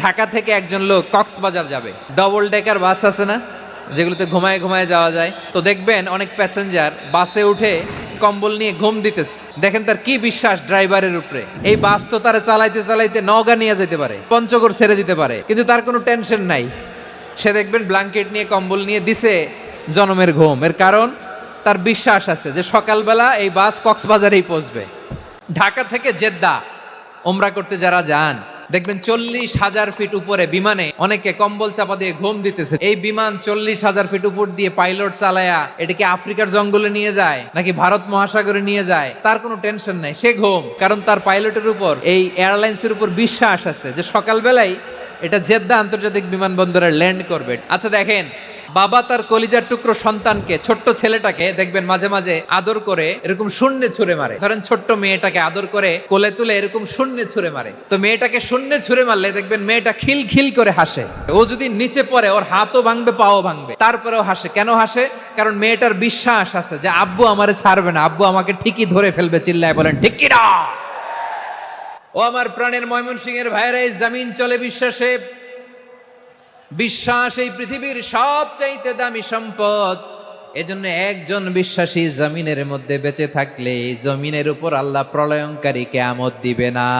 ঢাকা থেকে একজন লোক কক্সবাজার যাবে। ডবল ডেকার বাস আছে না? যেগুলোতে ঘুমায় ঘুমায় যাওয়া যায়। তো দেখবেন অনেক প্যাসেঞ্জার বাসে উঠে কম্বল নিয়ে ঘুম দিতেছে। দেখেন তার কি বিশ্বাস ড্রাইভারের উপরে। এই বাস তো তারা চালাইতে চালাইতে নওগা নিয়ে যেতে পারে, পঞ্চগড় ছেড়ে দিতে পারে। কিন্তু তার কোনো টেনশন নাই। সে দেখবেন ব্ল্যাঙ্কেট নিয়ে কম্বল নিয়ে দিছে জনমের ঘুম। এর কারণ তার বিশ্বাস আছে যে সকালবেলা এই বাস কক্সবাজারেই পৌঁছবে। ঢাকা থেকে জেদ্দা ওমরা করতে যারা যান দেখবেন চল্লিশ হাজার ফিট উপরে বিমানে অনেকে কম্বল চাপা দিয়ে ঘুম দিতেছে। এই বিমান চল্লিশ হাজার ফিট উপর দিয়ে পাইলট চালায়া এটাকে আফ্রিকার জঙ্গলে নিয়ে যায়, নাকি ভারত মহাসাগরে নিয়ে যায়? তার কোনো টেনশন নাই, সে ঘুম। কারণ তার পাইলটের উপর, এই এয়ারলাইন্সের উপর বিশ্বাস আছে যে সকালবেলায় এটা জেদ্দা আন্তর্জাতিক বিমানবন্দরে ল্যান্ড করবে। আচ্ছা দেখেন বাবা তার কলিজার টুকরো সন্তানকে, ছোট্ট ছেলেটাকে, দেখবেন মাঝে মাঝে আদর করে এরকম শূন্যে ছুঁড়ে মারে। ধরেন ছোট্ট মেয়েটাকে আদর করে কোলে তুলে এরকম শূন্যে ছুঁড়ে মারে। তো মেয়েটাকে শূন্যে ছুঁড়ে মারলে দেখবেন মেয়েটা খিল খিল করে হাসে। ও যদি নিচে পড়ে, ওর হাতও ভাঙবে, পাও ভাঙবে। তারপরেও হাসে। কেন হাসে? কারণ মেয়েটার বিশ্বাস আছে যে, আব্বু আমারে ছাড়বে না। আব্বু আমাকে ঠিকই ধরে ফেলবে, চিল্লায় বলেন ঠিকিরা ও আমার প্রাণের ময়মনসিংহের ভাইরা এই জামিন চলে বিশ্বাসে। বিশ্বাস এই পৃথিবীর সবচাইতে দামি সম্পদ। এজন্য একজন বিশ্বাসী জমিনের মধ্যে বেঁচে থাকলে জমিনের উপর আল্লাহ প্রলয়ঙ্কারী কেয়ামত দিবে না।